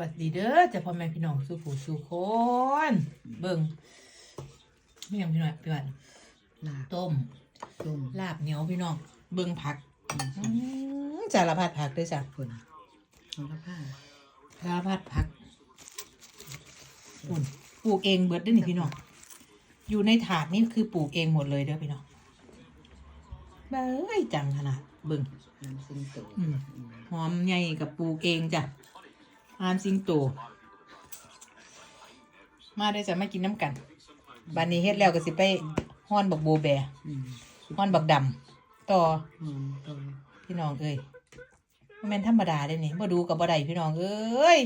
วัสดีเด้อเจ้าพ่อแม่พี่น้องสุผู้สุคนเบิ่งไม่ยังพี่น้องพี่วันลาบต้มต้มลาบเหนียวพี่น้องเบิ่งผักอืมอื้อสารพัดผักด้วยจ้ะคนของละผ้าสารพัดผักปุ่นปลูกเองเบิดเด้วยนี่พี่น้องอยู่ในถาดนี่คือปลูกเองหมดเลยเด้อพี่น้องเบ้ยจังขนาดเบิ่งน้ำซิงโตอืมหอมใหญ่กับปลูกเองจ้ะ อามซิงโตมาได้อจะไม่กินน้ำกันบานนี้เฮ็ดแล้วก็สิไปฮ้อนบักโบแบอืมฮ้อนบักดำต่อหอมโตพี่น้องเอ้ยมันเป็นธรรมดาเลยนี่บ่ดูกับบ่ได้พี่น้องเอ้ย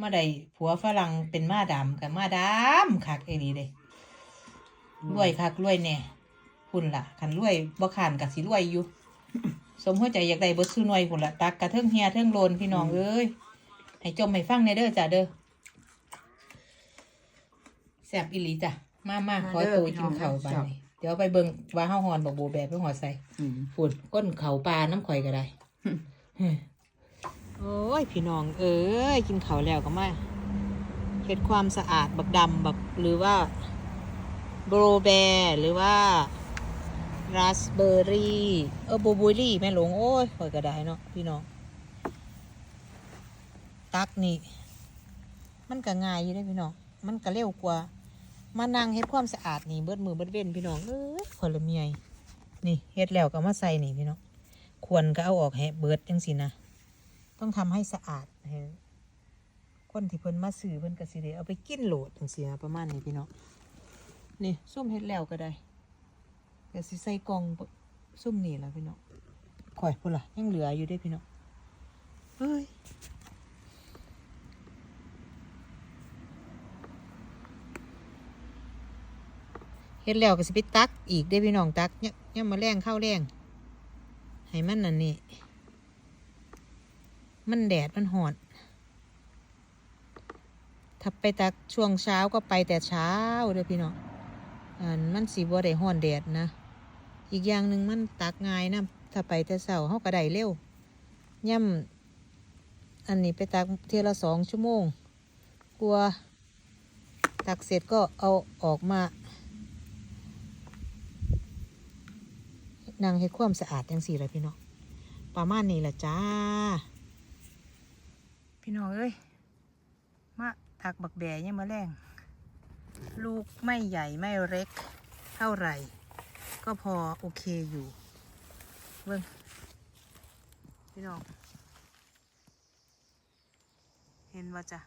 มาได้ผัวฝรั่งเป็นมาดำกับมาดำคักเอนีเด้รวยคักรวยแน่พุ่นล่ะคันรวยบ่ขานกับสิรวยอยู่ สมหัวใจอยากได้เบิดสู้หน่วยพุ่นล่ะตักกระเทิงเฮียเทิงโลนพี่น้องเอ้ย ให้จมให้ฟังในเด้อจ้ะเด้อแซ่บอีหลีจ้ะ มามาขอตัวกินข้าวบัดนี้เดี๋ยวไปเบิ่งว่าเฮาฮอนบักโบแบบไปหอดใส่อืมฝุ่นก้นเขาปลาน้ำข่อยก็ได้โอ้ยพี่น้อง เอ้ยกินเขาวแล้วก็มาเฮ็ดความสะอาดบักดำบักหรือว่าโบรแบร์หรือว่าราสเบอร์รี่เออโบบุรี่แม่หลงโอ้ยข่อยก็ได้เนาะพี่น้อง ตักนี่ มันก็ง่ายอยู่ได้พี่น้อง มันก็เร็วกว่า มานั่งเฮ็ดความสะอาดนี่เบิดมือเบิดเว้นพี่น้องเอ้ยข่อยลเมียนี่เฮ็ดแล้วก็มาใส่นี่พี่น้องควรก็เอาออกให้เบิดจังสินะต้องทำให้สะอาดให้คนที่เพิ่นมาซื้อเพิ่นก็สิได้เอาไปกินโหลดจังซี่นะประมาณนี้พี่น้องนี่ซุ่มเฮ็ดแล้วก็ได้ก็สิใส่กล่องซุ่มนี่ล่ะพี่น้องข่อยพุ่นล่ะยังเหลืออยู่เด้พี่น้องเฮ้ย เฮ็ดแล้วก็สิไปตักอีกได้พี่น้องตักเนี่ยเนี่ยมาแรงเข้าแรงให้มันนั่นนี่ มันแดดมันหอดถ้าไปตักช่วงเช้าก็ไปแต่เช้าเด้อพี่น้องอันมันสีบ่ได้ห้อนแดดนะ อีกอย่างหนึ่งมันตักง่ายนะถ้าไปแต่เช้าเขาก็ได้เร็วย่ำอันนี้ไปตักเทละสองชั่วโมง กลัว ตักเสร็จก็เอาออกมา นั่งให้ความสะอาดจังสี่เลยพี่น้องประมาณนี้แหละจ้า พี่น้องเอ้ยมาถักบักแบเนี่ยมาแรงลูกไม่ใหญ่ไม่เล็กเท่าไหร่ ก็พอโอเคอยู่เบิ่งพี่น้องเห็นว่าจ้ะ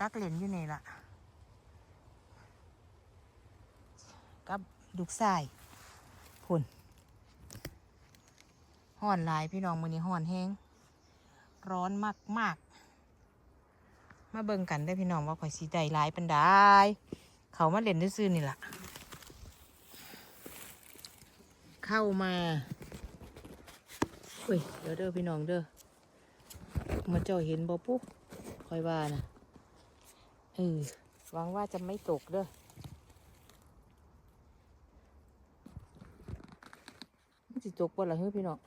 ตักเหรียญอยู่นี่ล่ะกับ ลูกทรายพุ่นห้อนหลายพี่น้องมือนี้ห้อนแห้งร้อนมากมากๆมาเบิ่งกันได้พี่น้องว่าข่อยสีใดหลายปันได้เขามาเล่นซื่อๆนี่ล่ะ เข้ามาอุ้ยเดี๋ยวเด้อพี่น้องเด้อมาเจ้าเห็นบ่ปุ๊บคอยว่านะเออหวังว่าจะไม่ตกเด้อ มันสิตกบ่ล่ะเฮ้ยพี่น้อง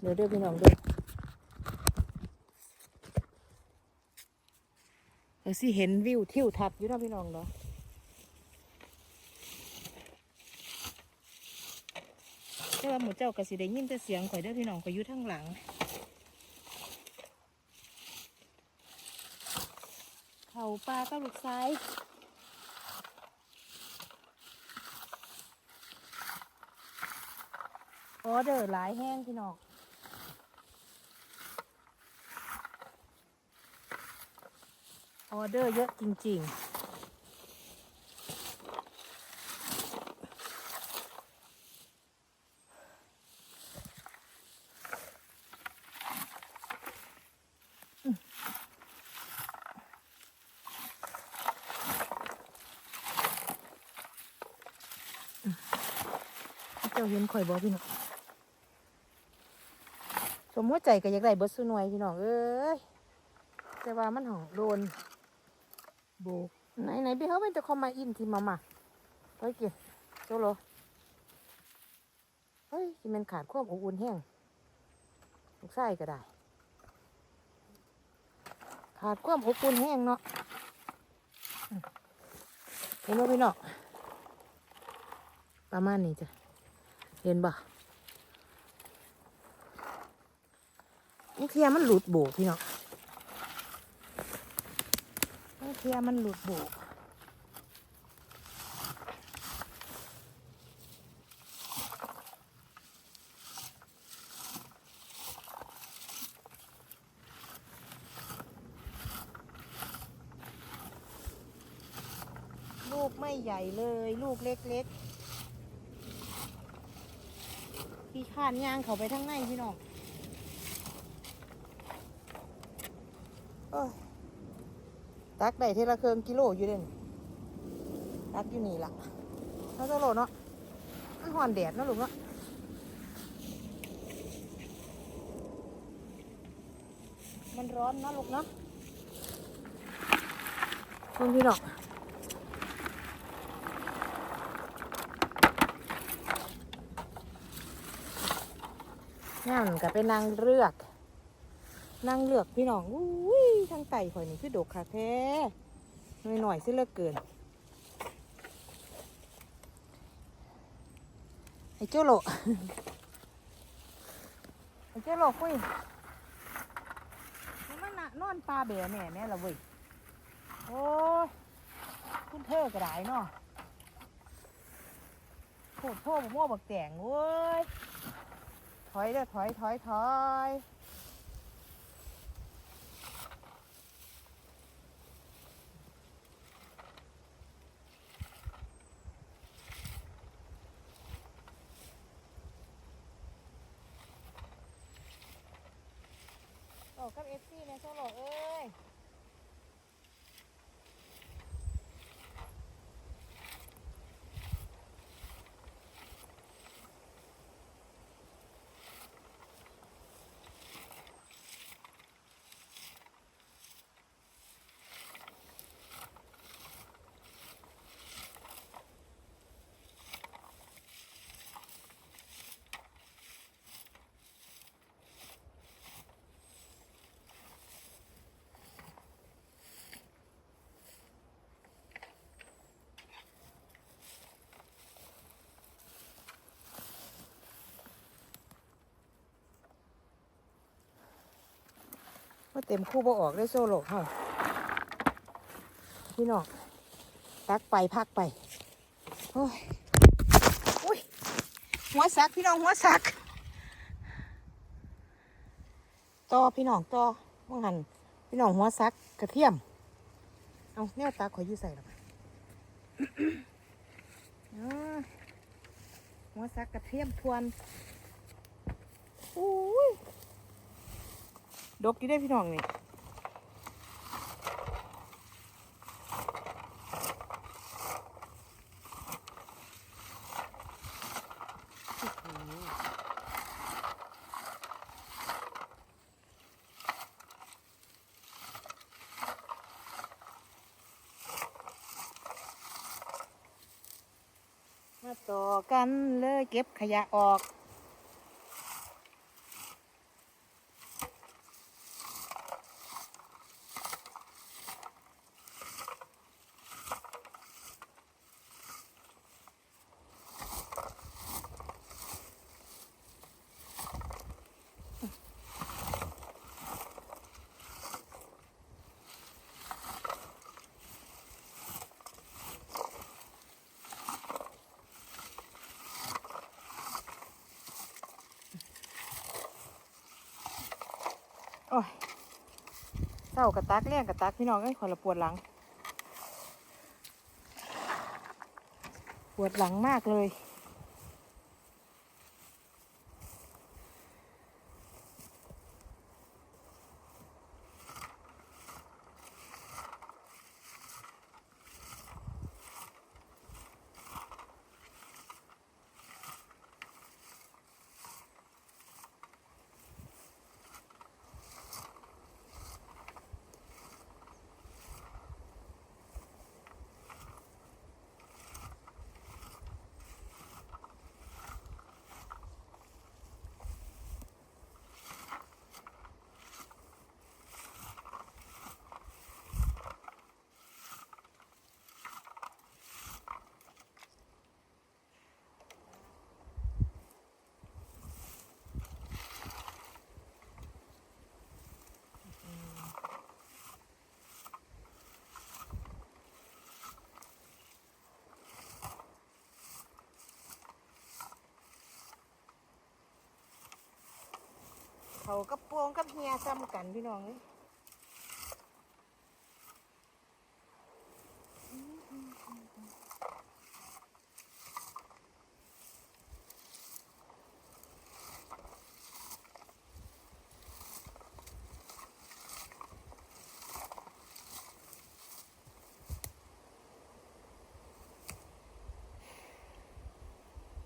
เดี๋ยวเด้อพี่น้องเด้อเดี๋ยวสิเห็นวิวทิวทัศน์อยู่นะพี่น้องเนาะแต่ว่าหมูเจ้าก็สิได้ยินแต่เสียงข่อยเด้อพี่น้องข่อยอยู่ทางหลัง เขาปลากับลูกซ้ายออเดอร์หลายแห้งพี่น้องออเดอร์เยอะจริง ๆ จ้าเห็นข่อยบอพี่น้องสมมติใจก็อยากได้เบิดสุน่วยพี่น้องเอ้ยแต่ว่ามันหองโดนโบไหนไหนพี่เขาเป็นจะเข้ามาอินทีมามาไปเกี่ยโจโลเฮ้ยที่มันขาดความอบอุ่นแห้งลูกไส้ก็ได้ ขาดความอบอุ่นแห้งเนาะเห็นไหมพี่น้องประมาณนี้จ้ะ เห็นบ่นี่เทียมันหลุดโบกพี่น้องนี่เทียมันหลุดโบกลูกไม่ใหญ่เลย ลูกเล็กๆ พี่านยางเขาไปทั้งในพี่น้องเอ้ยตักได้เทละเครื่องกิโลอยู่เด่นตักอยู่นี่ละแล้วจะโลเนาะมันห่อนแดดนะลูกเนาะมันร้อนนะลูกเนาะคุณพี่น้อง นั่นก็เป็นนางเลือก นางเลือกพี่น้องอุ้ยทางไต่ข่อยนี่คือดกค่ะแท้หน่อยหน่อยๆสิเลิกเกินไอ้เจ้าโลไอ้เจ้าโลคุยมันน่ะนอนปลาแบะแน่แน่ละเว้ยโอ้ยคุณเธอกระไดเนาะโคตรโทษบ่ม่บักแตงเว้ย ถอยเด้อถอยถอยถอยโอ้กับเอฟซีเนี่ยโซโลเอ้ย ว่าเต็มคู่บ่ออกได้โซโลเฮาพี่น้องตักไปพักไป โอ้ยอุ้ยหัวสักพี่น้องหัวสัก ต่อพี่น้องต่อว่าหันพี่น้องหัวสักกระเทียม เอาแนวตาขอยยู่ใส่หรออ่าหัวสักกระเทียมทวนอุ้ย ดกอยู่ได้พี่น้องนี่มาต่อกันเลยเก็บขยะออก เศร้ากระตักเลี้ยงกระตักพี่น้องเอ้ยขอละปวดหลัง ปวดหลังมากเลย เขากับโปงกับเฮียซ้ำกันพี่น้องเอ้ย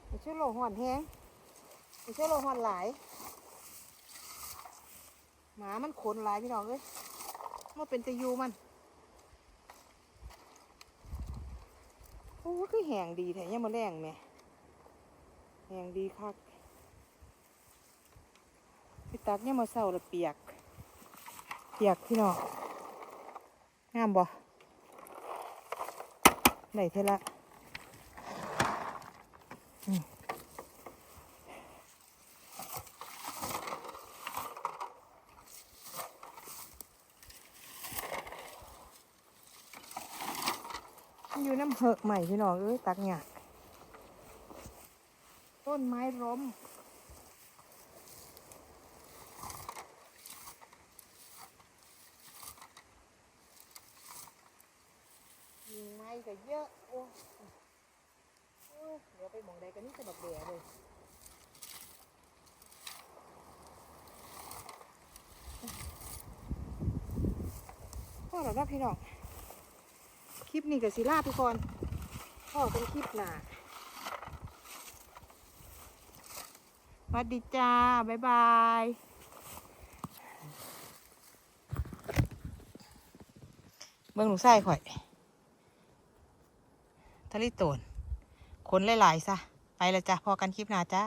ไม่ใช่โลหอนแห้งไม่ใช่โลหอนหลาย หมามันขนหลายพี่น้องเอ้ยมันเป็นตะยูมันโอ้คือแหงดีแท้ยังมาแรงแหม่แหงดีคักพี่ตักยังมาเศร้าละเปียก เปียกพี่น้องงามบ่ไหนเทละอืมมันอยู่น้ำ เหอะใหม่พี่น้องเอ้ยตักหยากต้นไม้ล้มยิงไม้ก็เยอะโอ้โอ้ยเดี๋ยวไปมองใดกันนี่จะแบบเบียเลยพ่อหรอนะพี่น้อง คลิปนี้กับศิลาทุกคนพ่อเป็นคลิปหนาสวัสดีจ้า บ๊ายบายเบิ่งหนูไส้ข่อย ทะลิโตนคนหลายๆซะ ไปแล้วจ้ะ พอกันคลิปหน้าจ้า